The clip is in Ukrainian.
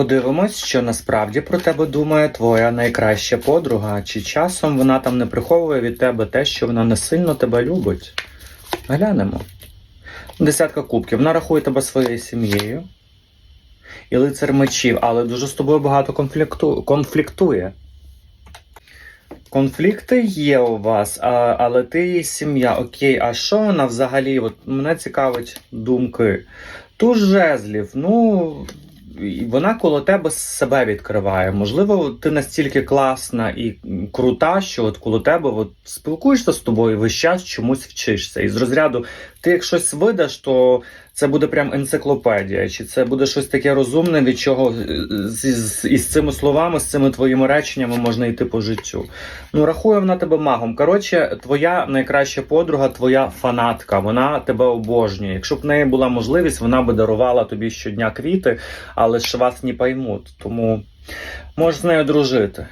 Подивимось, що насправді про тебе думає твоя найкраща подруга, чи часом вона там не приховує від тебе те, що вона не сильно тебе любить. Глянемо. Десятка кубків. Вона рахує тебе своєю сім'єю. І лицар мечів, але дуже з тобою багато конфлікту... конфліктує. Конфлікти є у вас, а, але ти її сім'я. Окей, а що вона взагалі? От мене цікавить думки. Туз жезлів, ну. Вона коло тебе себе відкриває. Можливо, ти настільки класна і крута, що от коло тебе от спілкуєшся з тобою, весь час чомусь вчишся. І з розряду ти як щось видаш, то це буде прям енциклопедія, чи це буде щось таке розумне, від чого е, з, з, із цими словами, з цими твоїми реченнями можна йти по життю. Ну, рахує вона тебе магом. Коротше, твоя найкраща подруга, твоя фанатка, вона тебе обожнює. Якщо б в неї була можливість, вона би дарувала тобі щодня квіти, але ж вас не поймуть. Тому можеш з нею дружити.